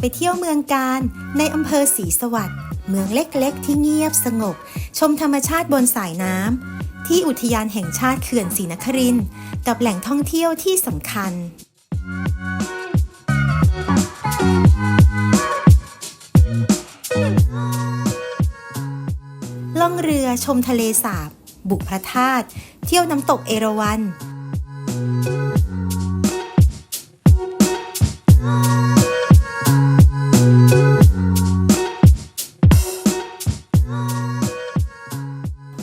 ไปเที่ยวเมืองการ ในอำเภอศรีสวัสดิ์เมืองเล็กๆ ที่เงียบสงบ ชมธรรมชาติบนสายน้ำที่อุทยานแห่งชาติเขื่อนศรีนครินกับแหล่งท่องเที่ยวที่สำคัญล่องเรือชมทะเลสาบ บุกพระธาตุเที่ยวน้ำตกเอราวัณ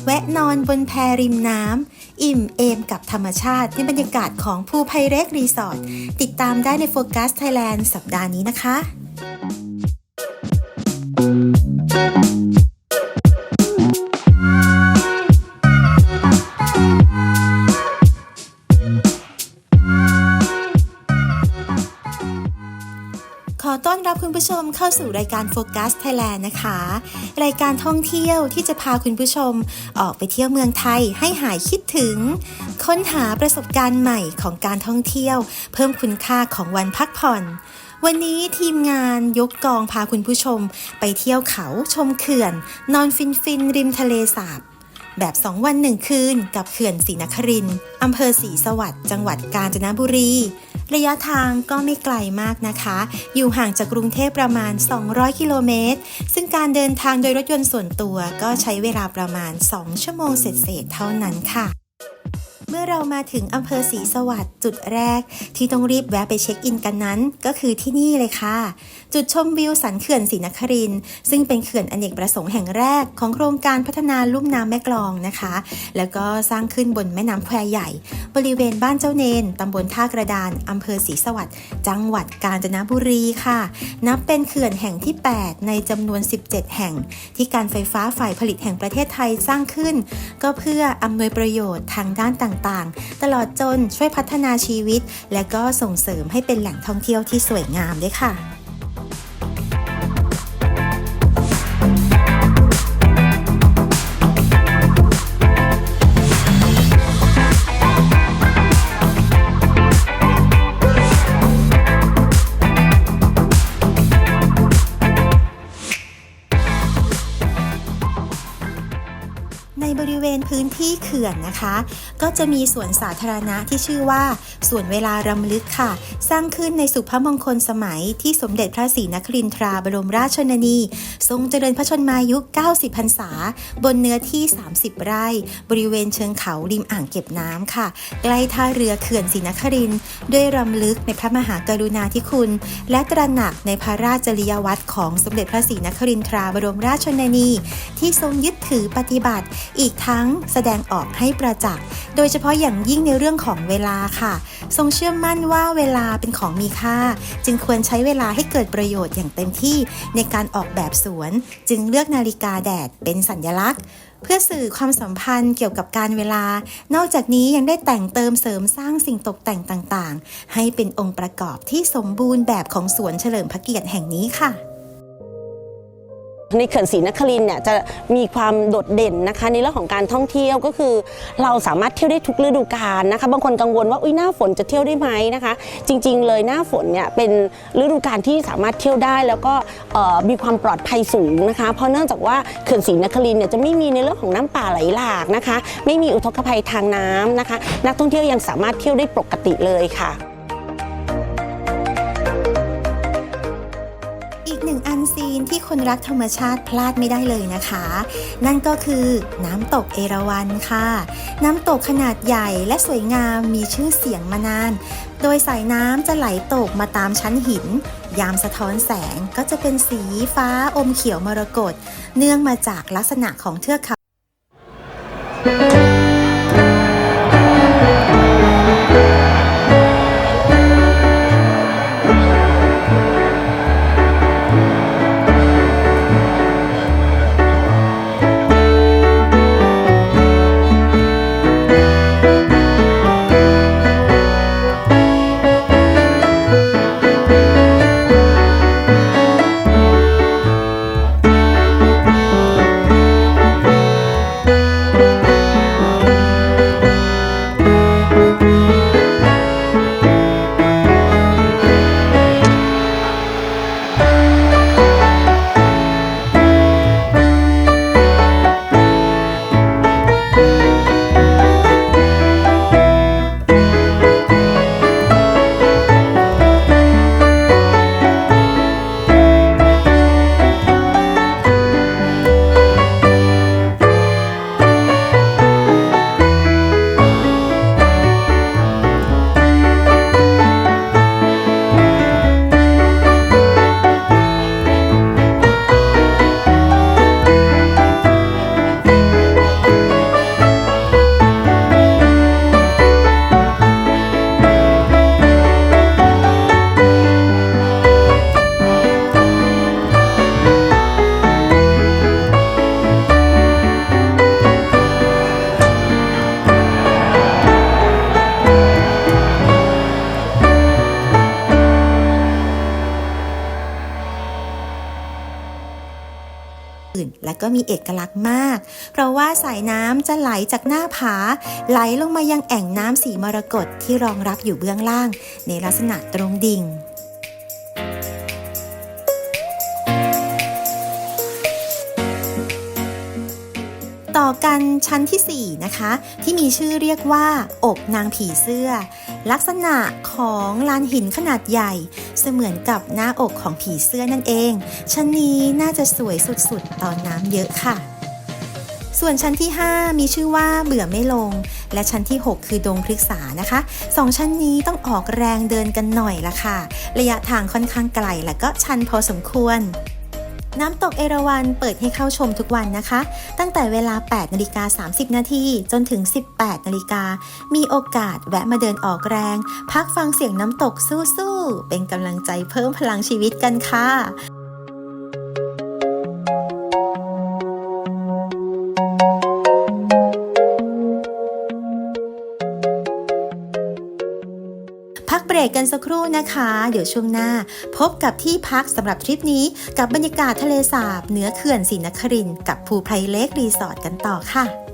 แวะนอนบนแพริมน้ำอิ่มเอมกับธรรมชาติในบรรยากาศของภูไพเรกรีสอร์ทติดตามได้ในโฟกัสไทยแลนด์สัปดาห์นี้นะคะ ผู้ชมเข้าสู่รายการโฟกัสไทยแลนด์นะคะ รายการท่องเที่ยวที่จะพาคุณผู้ชมออกไปเที่ยวเมืองไทยให้หายคิดถึง ค้นหาประสบการณ์ใหม่ของการท่องเที่ยว เพิ่มคุณค่าของวันพักผ่อนวันนี้ทีมงานยกกองพาคุณผู้ชม ไปเที่ยวเขาชมเขื่อน นอนฟินฟินริมทะเลสาบ แบบ 2 วัน 1 คืน กับเขื่อนศรีนครินอำเภอศรีสวัสดิ์จังหวัดกาญจนบุรี ระยะทางก็ไม่ไกลมากนะคะ อยู่ห่างจากกรุงเทพประมาณ 200 กิโลเมตร ซึ่งการเดินทางโดยรถยนต์ส่วนตัวก็ใช้เวลาประมาณ 2 ชั่วโมงเศษๆเท่านั้นค่ะ เมื่อเรามาถึงอำเภอศรีสวัสดิ์จุดแรก ที่ต้องรีบแวะไปเช็คอินกันนั้น ก็คือที่นี่เลยค่ะ จุดชมวิวสันเขื่อนศรีนครินทร์ซึ่งเป็นเขื่อนอเนกประสงค์แห่งแรกของโครงการพัฒนาลุ่มน้ำแม่กลองนะคะ แล้วก็สร้างขึ้นบนแม่น้ำแควใหญ่ บริเวณบ้านเจ้าเนนตำบลท่ากระดานอำเภอศรีสวัสดิ์จังหวัดกาญจนบุรีค่ะ นับเป็นเขื่อนแห่งที่ 8 ในจำนวน 17 แห่ง ที่การไฟฟ้าฝ่ายผลิตแห่งประเทศไทยสร้างขึ้น ก็เพื่ออำนวยประโยชน์ทางด้านต่างๆ ตลอดจนช่วยพัฒนาชีวิต และก็ส่งเสริมให้เป็นแหล่งท่องเที่ยวที่สวยงามด้วยค่ะ ในบริเวณพื้นที่เขื่อนนะคะ ก็จะมีสวนสาธารณะที่ชื่อว่าสวนเวลารำลึกค่ะ สร้างขึ้นในสุภมงคลสมัยที่สมเด็จพระศรีนครินทราบรมราชชนนี ทรงเจริญพระชนมายุ90พรรษา บนเนื้อที่ 30 ไร่ บริเวณเชิงเขาริมอ่างเก็บน้ำค่ะ ใกล้ท่าเรือเขื่อนศรีนครินด้วยรำลึกในพระมหากรุณาธิคุณ และตระหนักในพระราชจริยวัตรของสมเด็จพระศรีนครินทราบรมราชชนนี ที่ทรงยึดถือปฏิบัติอีกทั้งแสดงออกให้ประจักษ์ โดยเฉพาะอย่างยิ่งในเรื่องของเวลาค่ะ ทรงเชื่อมั่นว่าเวลาเป็นของมีค่า จึงควรใช้เวลาให้เกิดประโยชน์อย่างเต็มที่ในการออกแบบสวน จึงเลือกนาฬิกาแดดเป็นสัญลักษณ์เพื่อสื่อความสัมพันธ์เกี่ยวกับการเวลา นอกจากนี้ยังได้แต่งเติมเสริมสร้างสิ่งตกแต่งต่างๆ ให้เป็นองค์ประกอบที่สมบูรณ์แบบของสวนเฉลิมพระเกียรติแห่งนี้ค่ะ ในเขื่อนศรีนครินเนี่ยจะมีความโดดเด่นนะคะในเรื่องของการท่องเที่ยวก็คือ เราสามารถเที่ยวได้ทุกฤดูกาลนะคะ บางคนกังวลว่าอุ้ยหน้าฝนจะเที่ยวได้ไหมนะคะ จริง ๆ เลยหน้าฝนเนี่ยเป็นฤดูกาลที่สามารถเที่ยวได้แล้วก็มีความปลอดภัยสูงนะคะ เพราะเนื่องจากว่าเขื่อนศรีนครินเนี่ยจะไม่มีในเรื่องของน้ำป่าไหลหลากนะคะ ไม่มีอุทกภัยทางน้ำนะคะ นักท่องเที่ยวยังสามารถเที่ยวได้ปกติเลยค่ะ นึ่งอันซีนที่คนรักธรรมชาติพลาดไม่ได้เลยนะคะ นั่นก็คือน้ำตกเอราวัณค่ะ น้ำตกขนาดใหญ่และสวยงามมีชื่อเสียงมานาน โดยสายน้ำจะไหลตกมาตามชั้นหิน ยามสะท้อนแสงก็จะเป็นสีฟ้าอมเขียวมรกตเนื่องมาจากลักษณะของเทือกเขา ก็มีเอกลักษณ์มาก เพราะว่าสายน้ำจะไหลจากหน้าผา ไหลลงมายังแอ่งน้ำสีมรกตที่รองรับอยู่เบื้องล่าง ในลักษณะตรงดิ่ง ต่อกันชั้นทีสี่ 4 นะคะ ที่มีชื่อเรียกว่า อกนางผีเสื้อ ลักษณะของลานหินขนาดใหญ่ เสมือนกับหน้าอกของผีเสื้อนั่นเอง ชั้นนี้น่าจะสวยสุดๆ ตอนน้ำเยอะค่ะส่วนชั้นที่ 5 มีชื่อว่าเบื่อไม่ลง และชั้นที่ 6 คือดงพฤกษานะคะสองชั้นนี้ต้องออกแรงเดินกันหน่อยละค่ะ ระยะทางค่อนข้างไกลและก็ชันพอสมควร น้ำตกเอราวัณเปิดให้เข้าชมทุกวันนะคะ ตั้งแต่เวลา 8นาฬิกา30 นาทีจนถึง 18นาฬิกา มีโอกาสแวะมาเดินออกแรง พักฟังเสียงน้ำตกสู้ๆ เป็นกำลังใจเพิ่มพลังชีวิตกันค่ะ รกกันสักครู่นะคะ เดี๋ยวช่วงหน้า พบกับที่พักสำหรับทริปนี้กับบรรยากาศทะเลสาบเหนือเขื่อนศรีนครินกับภูไพรเล็กรีสอร์ทกันต่อค่ะ